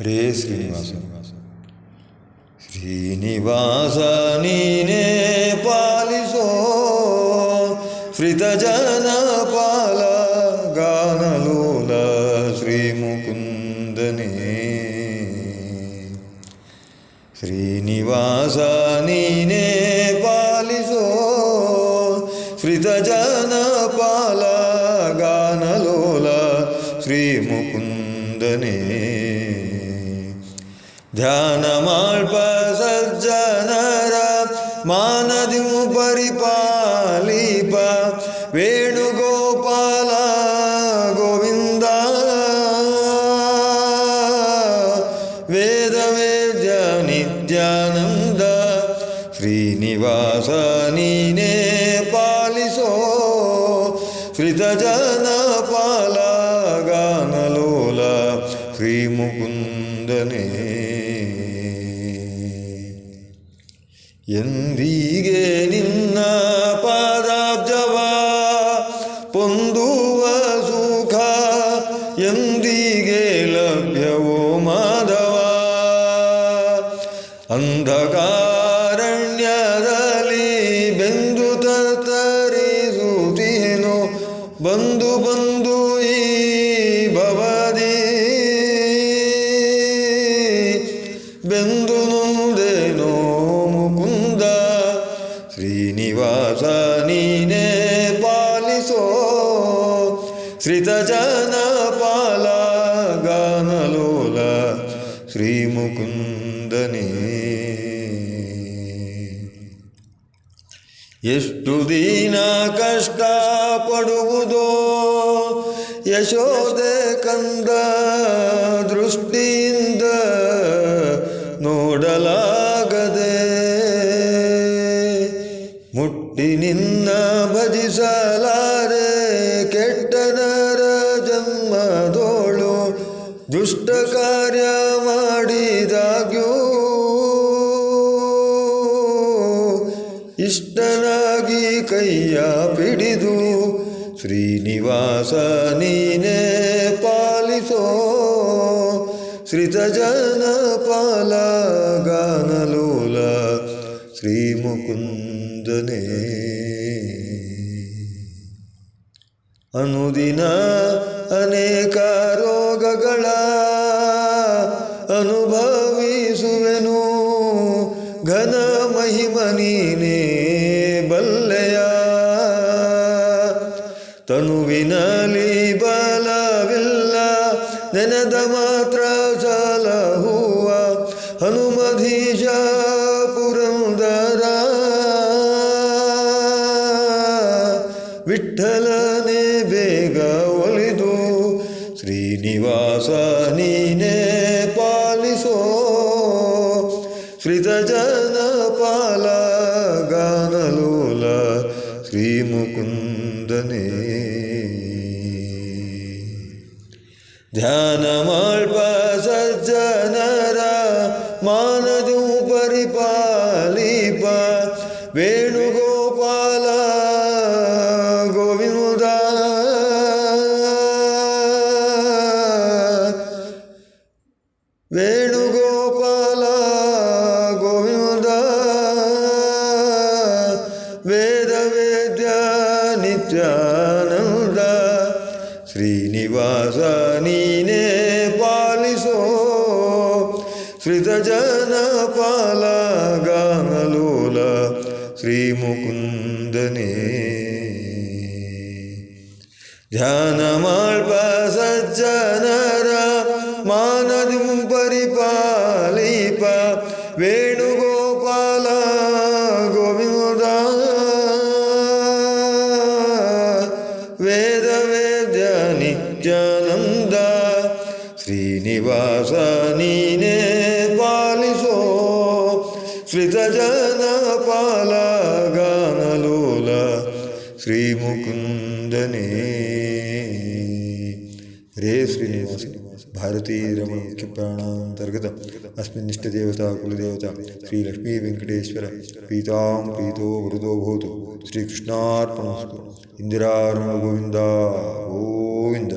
హరే శ్రీనివాస. శ్రీనివాస నీనే పాలిసో హృతజన పాల గానలోల శ్రీముకుందనే. శ్రీనివాస నీనే పాలిసో హృతజన పాల గానలోల శ్రీముకుంద ಶ್ರೀ ಮುಕುಂದನೇ ಧ್ಯಾನ ಮಾಳ್ಪ ಸಜ್ಜನರ ಮಾನದಿ ಪರಿಪಾಲಿಪ ವೇಣುಗೋಪಾಲ ಗೋವಿಂದ ವೇದ ವೇದ್ಯ ನಿತ್ಯಾನಂದ ಶ್ರೀನಿವಾಸ ನೀನೇ ಪಾಲಿಸೋ ಶ್ರಿತಜನ ಪಾಲ ಗಾನಲೋಲ ಶ್ರೀ ಎಂದೀಗೆ ನಿನ್ನ ಪಾದಾಬ್ಜವ ಪೊಂದುವ ಸುಖ ಎಂದಿಗೆ ಲಭ್ಯವೋ ಮಾಧವ. ಅಂಧಕಾರಣ್ಯದಲ್ಲಿ ಬೆಂದು ತತ್ತರಿಸುತ್ತೇನೋ ಬಂದು ಬಂದು ಶ್ರೀನಿವಾಸ ನೀನೇ ಪಾಲಿಸೋ ಶ್ರಿತಜನ ಪಾಲ ಗಾನಲೋಲ ಶ್ರೀ ಮುಕುಂದನೇ ಎಷ್ಟು ದಿನ ಕಷ್ಟ ಪಡುವುದೋ ಯಶೋದೆ ಕಂದ ದೃಷ್ಟಿಯಿಂದ ಕೆಟ್ಟನರ ಜನ್ಮದೋಳು ದುಷ್ಟ ಕಾರ್ಯ ಮಾಡಿದಾಗ್ಯೂ. ಇಷ್ಟನಾಗಿ ಕೈಯ ಪಿಡಿದು ಶ್ರೀನಿವಾಸ ನೀನೇ ಪಾಲಿಸೋ. ಶ್ರಿತಜನ ಪಾಲ ಗಾನಲೋಲ ಶ್ರೀ ಮುಕುಂದನೇ ಅನುದಿನ ಅನೇಕ ರೋಗಗಳ ಅನುಭವಿಸುವೆನು. ಘನ ಮಹಿಮ ನೀನೇ ಬಲ್ಲೆಯ. ತನುವಿನಲಿ ಬಲವಿಲ್ಲ, ನೆನೆದ ಮಾತ್ರ ಚಲಹುವ ಹನುಮಧೀಶ ಪುರಂದರ ವಿಠಲನೆ निवासानिने पालिसो। श्रितजनपाल गानलोल श्रीमुकुन्दने। ध्यानमल्प सज्जनर मानजु परिपाली पेड़ వేణుగోపాల గోవింద వేద వేద్య నిత్యానంద శ్రీనివాస నీనే పాలిసో శ్రీతజన పాల గానలోల శ్రీముకుందనే. ధ్యానమాల్ప సజ్జ శ్రీతజన పాలగానలోల శ్రీముకుందనే రే శ్రీనివాస भारतीय रमण मुख्य प्राणांतर्गत अस्मिन्निष्ट देवता कुलदेवता श्री लक्ष्मी वेंकटेश्वर पीतां पीतो वृदो भूत श्रीकृष्णार्पणस्तु गोविंद